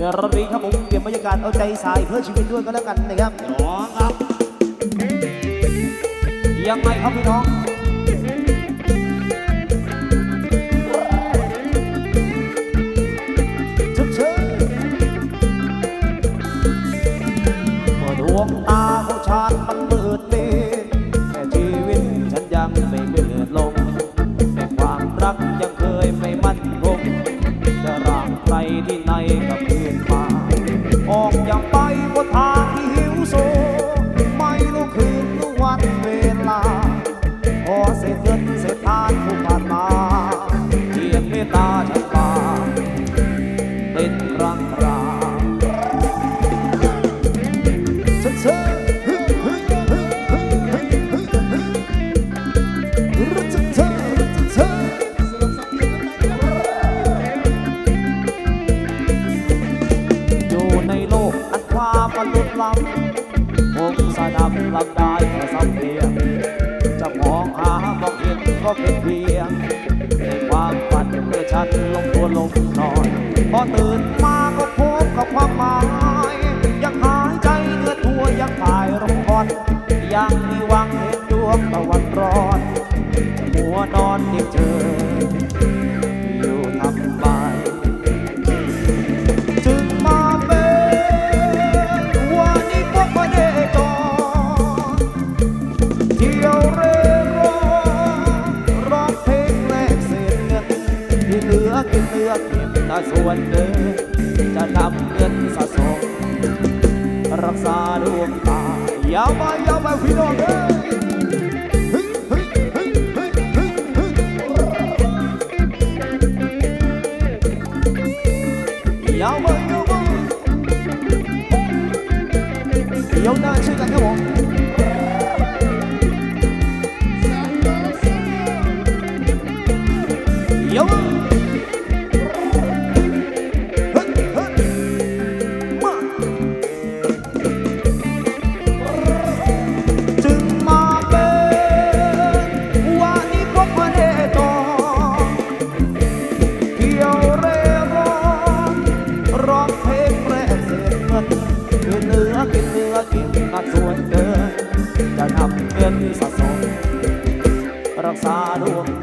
ในรอบนี้ครับผมเปลี่ยนบรรยากาศเอาใจสายเพื่อชีวิตด้วยก็แล้วกันนะครับน้องครับยังไงครับพี่น้อง เอาไปเอาไปพี่น้องเอ้ยยาวไปยาวไปยาวหน้าชื่อกันครับผม 等我。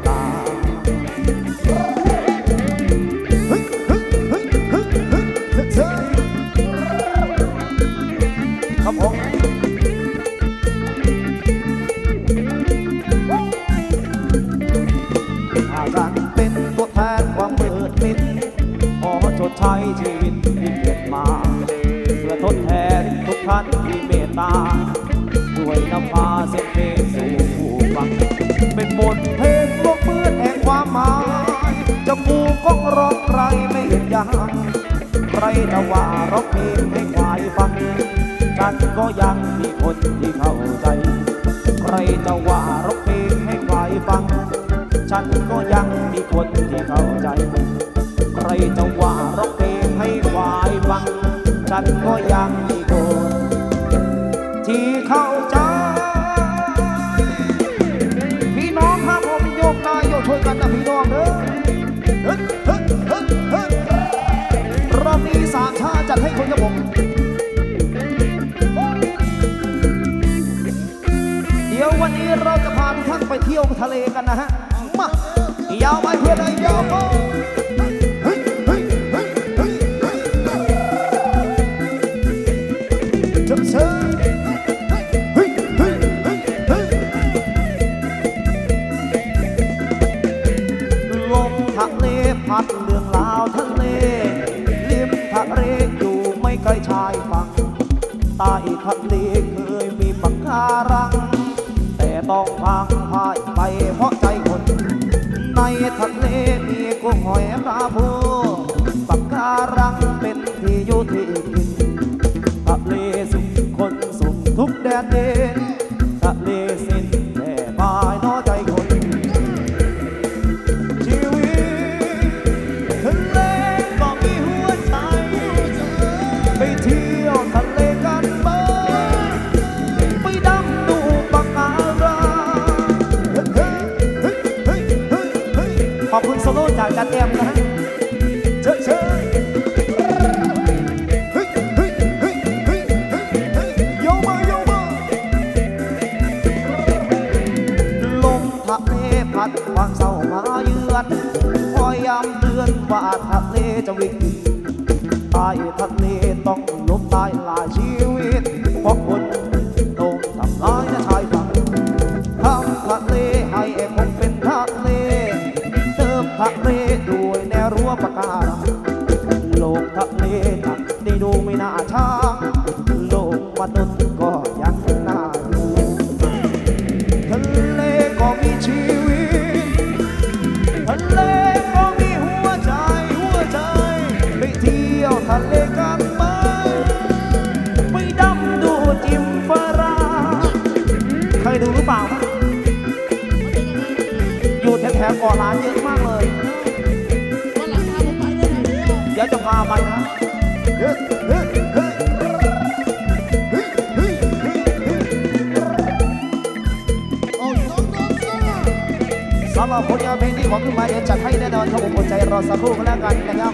ขอขึ้นมาเดี๋ยวจัดให้แน่นอนครับผมอดใจรอสักครู่ก็แล้วกันนะครับ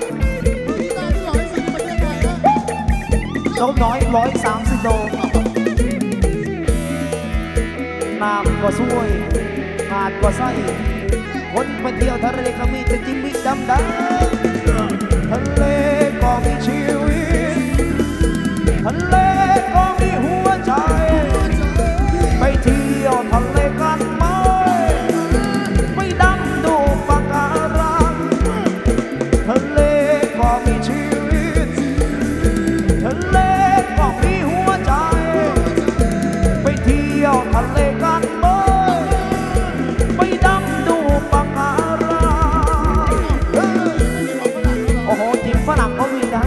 นกน้อยร้อยสามสิบโลน้ำก็ช่วยหาดก็ใส่คนไปเที่ยวทะเลก็มีแต่จิ้มมิดำดำทะเลก็มีชีวิตทะเลก็มีหัวใจ ไปเที่ยวทะเล ทะเลของมีชีวิต ทะเลขอมีหัวใจ ไปเที่ยวทะเลกันเลไปดำดูปัการังโอ้โหจิ้มฝรั่งก็มีได้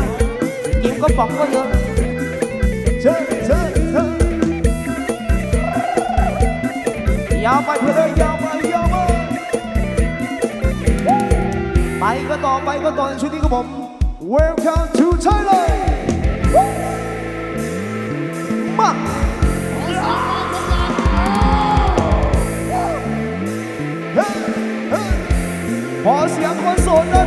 จิ้มก็ป๋องก็เยอะเชิญเชิญเชิญยาไปเพื่อ ต่อไปก็ตอนชุดนี้ครับผม Welcome to Thailand มาพอเสียงคนโสดด้วย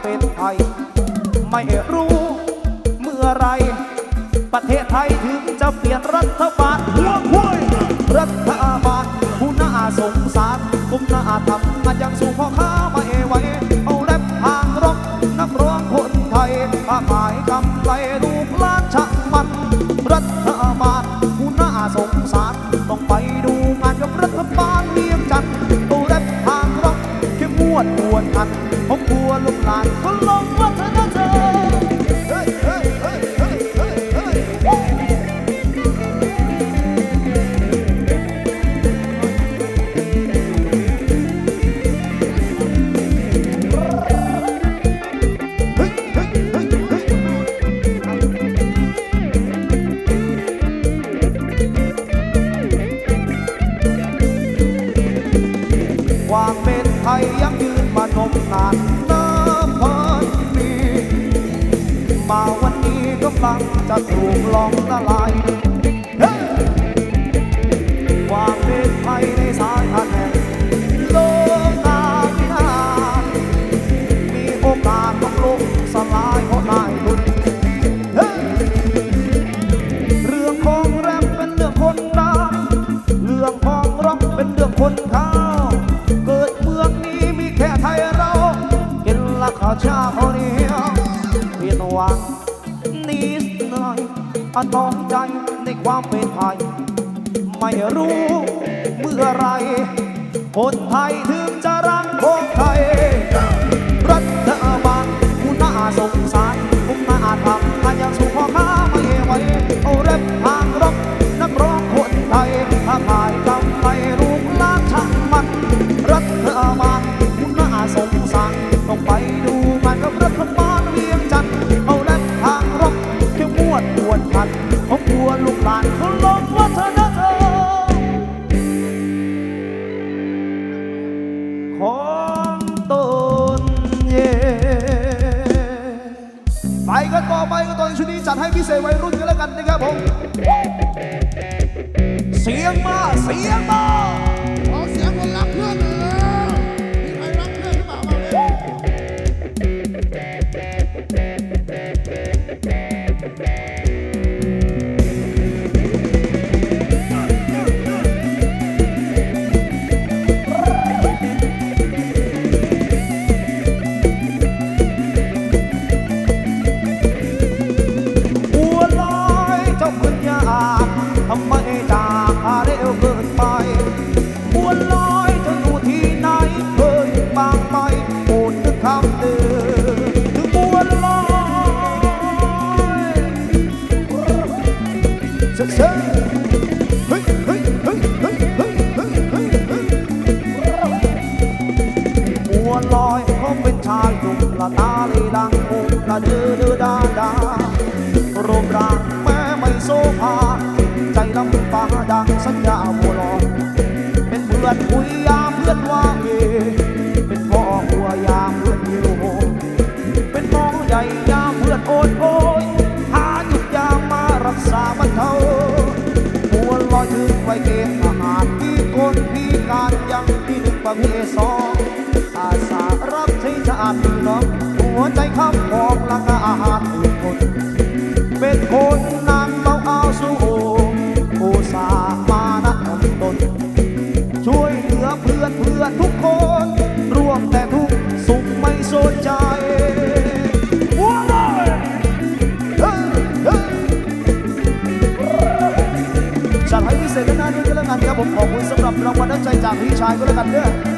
เป็นไทยไม่รู้ ชาคนเดียวเวียนวังนิดหน่อยอันต้องใจในความเป็นไทย ไม่รู้เมื่อไร คนไทยถึงจะรักคนไทย รัฐบาลคุณน่าสงสารคุณน่าทำถ้ายังสู้พ่อค้าไม่ไหวเอาเร็บทางรบนักร้องคนไทยถ้าผ่า ใจลำปาดังสัญญาบัวลอยเป็นเพื่อนคุยยามเพื่อนว่างเวเป็นพ่อหัวยามเพื่อนหิวโหยเป็นน้องใหญ่ยามเพื่อนโอนโอยหาหยุดยามมารักษาบรรเทาบัวลอยถึงไว้เกณฑ์ทหารที่คนพิการยังที่หนึ่งประเภทสองอาสารับใช้ชาติพี่น้องหัวใจคำของลังอาหารอื่นคนเป็นคน จากพี่ชายก็แล้วกันเด้อ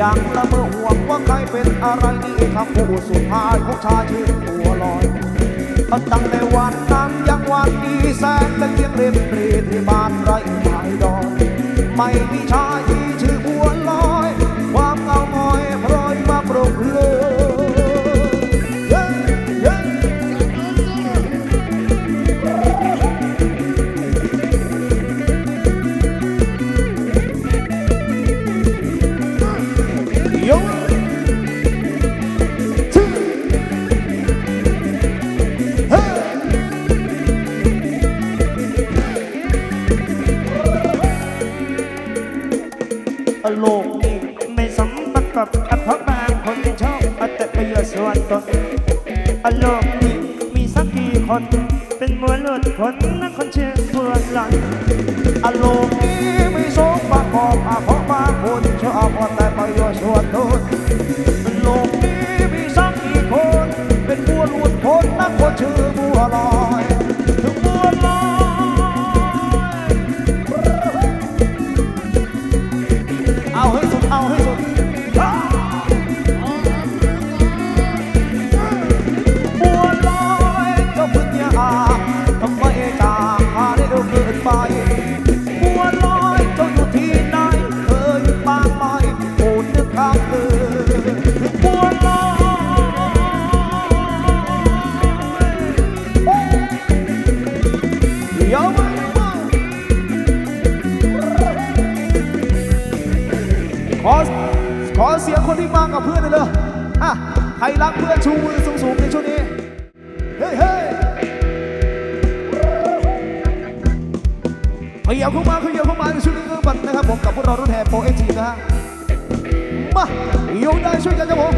ยังละเมอห่วงว่าใครเป็นอะไรนี่คำพูดสุดท้ายของชายชื่อตัวลอยตั้งแต่วันนั้นยังวันดีแสนเป็นเพียงเล่มปรีที่บ้านไร่ไม้ดอนไม่มีชายที่ชื่อบัวลอย ความเหงาหมอยพรอยมาปลุกเลย โลกนี้ไม่สมบัติกับเพราะบางคนชอบเอาแต่ประโยชน์ส่วนตนโลกนี้มีสักกี่คน เป็นมวลเลือดคนนักคนเชื่อเพื่อนหลังโลกนี้ไม่สมบัติขอบเพราะบางคนชอบเอาแต่ประโยชน์ส่วนตน ยกันครับผม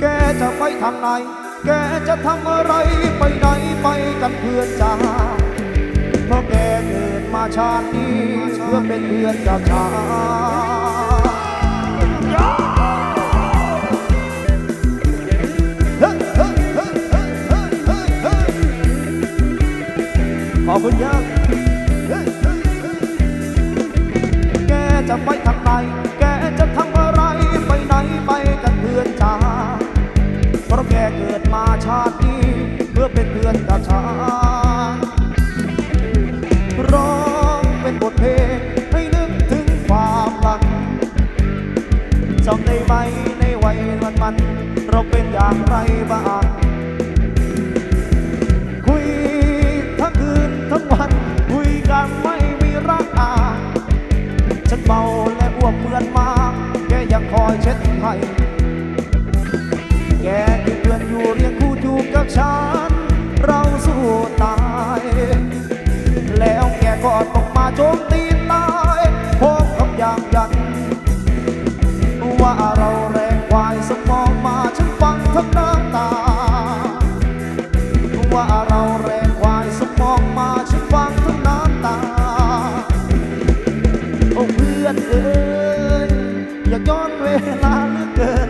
แกจะไปทางไหน แกจะทำอะไรไปไหนไปกันเพื่อนจ้าเพราะแกเกิดมาชาตินี้เพื่อเป็นเพื่อนกับชาขอบคุณยาก จะไว้ทำ ทั้งน้ำตา ว่าเราแรงควายสมองมาฉันฟังทั้งน้ำตา โอ้เพื่อนเอ้ยอย่าย้อนเวลาเหลือเกิน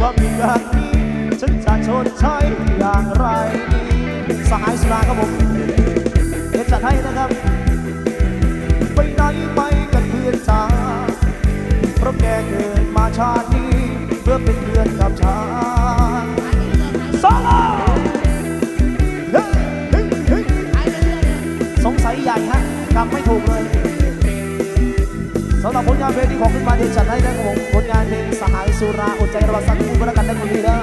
ว่ามีอย่างนี้ฉันจะชดใช้อย่างไรดีสหายสุราครับผมเดี๋ยวจัดให้นะครับ ไปไหนไปกันเพื่อนจ้าเพราะแกเกิดมาชาตินี้เพื่อเป็น ถูกเลยสำหรับผลงานเพลงที่ของขึ้นมาเดี๋ยวจัดให้นะครับผมผลงานเพลงสหายสุราอดใจรอสักคู่ก็แล้วกันนะคุณพี่นะ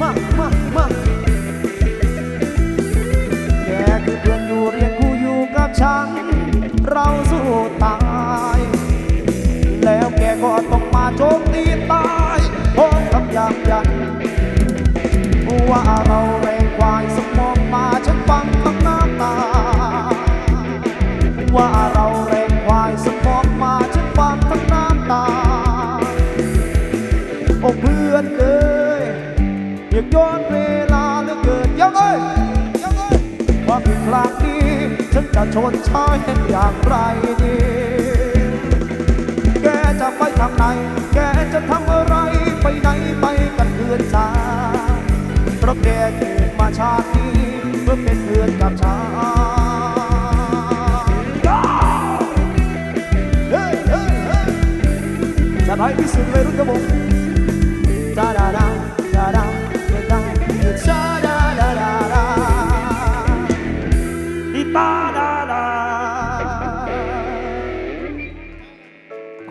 มามามาแกคือเพื่อนอยู่เรียนคู่อยู่กับฉัน เราสู้ตาย แล้วแกก็ต้องมาโจมตีตายพร้อมกับยางยันว่าเรา ว่าผิดครั้งนี้ ฉันจะชดใช้อย่างไรดี แกจะไปทางไหน แกจะทำอะไร ไปไหนไปกันเพื่อนจ้าเพราะแกเกิดมาชาตินี้เพื่อเป็นเพื่อนกับฉันเฮ้ยเฮ้ยเฮ้ยจะให้พิสูจน์เลยรุ่นกระบอก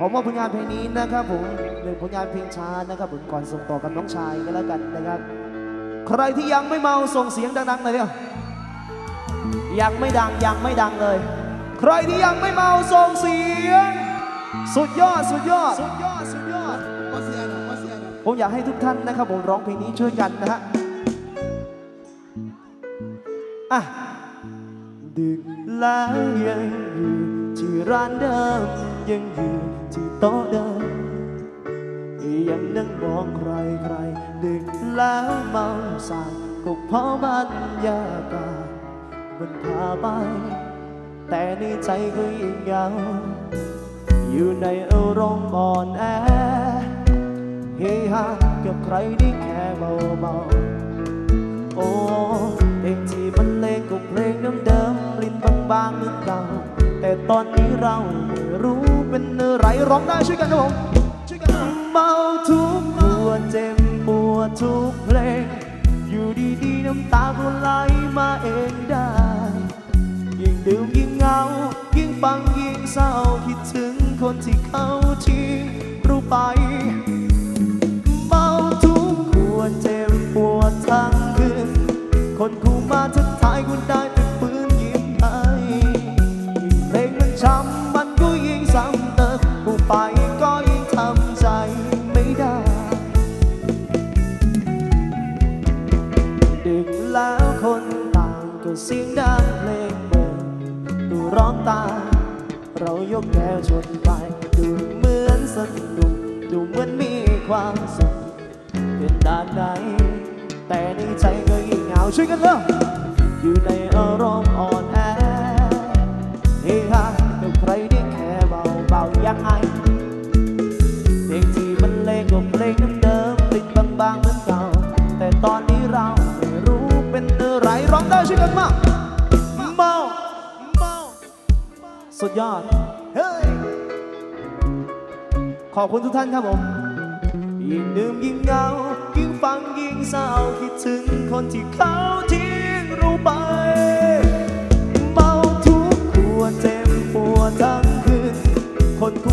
ขอมอบผลงานเพลงนี้นะครับผมหนึ่งผลงานเพลงช้านะครับผมก่อนส่งต่อกับน้องชายกันแล้วกันนะครับ ใครที่ยังไม่เมาส่งเสียงดังๆหน่อยเดียวยังไม่ดังยังไม่ดังเลย ใครที่ยังไม่เมาส่งเสียง สุดยอดสุดยอด สุดยอดสุดยอดมาเสียหน่อยมาเสียหน่อยผมอยากให้ทุกท่านนะครับ ผมร้องเพลงนี้ช่วยกันนะฮะอะดึกแล้วยังอยู่ที่ร้านเดิม ยังอยู่ที่โต๊ะเดิมยังนั่งมองใครใครดึกแล้วเมาสายก็เพราะบรรยากาศมันพาไป แต่ในใจก็ยังเหงาอยู่ในอารมณ์อ่อนแอเฮฮากับใครได้แค่เบาๆโอ้เพลงที่บรรเลงก็เพลงเดิมๆลิ้นบางๆเหมือนเก่าแต่ตอนนี้เรา รู้เป็นอะไรร้องได้ช่วยกันครับผมช่วยกันเมาทุกปวดเจ็บปวดทุกเพลง อยู่ดีๆน้ำตาก็ไหลมาเองได้ ยิ่งดื่มยิ่งเหงา ยิ่งฟังยิ่งเศร้าคิดถึงคนที่เขาทิ้งรู้ไปเมาทุกขวดเจ็บปวดทั้งคืนคนคู่มาทักทายคุณได้ ได้ช่วยกันมาเบาเมาสุดยอด เฮ้ย ขอบคุณทุกท่านครับผม ยิ่งดื่มยิ่งเงา ยิ่งฟังยิ่งเศร้าคิดถึงคนที่เขาทิ้งเราไปเมาทุกขวดเต็มปวดทั้งคืน คนผู้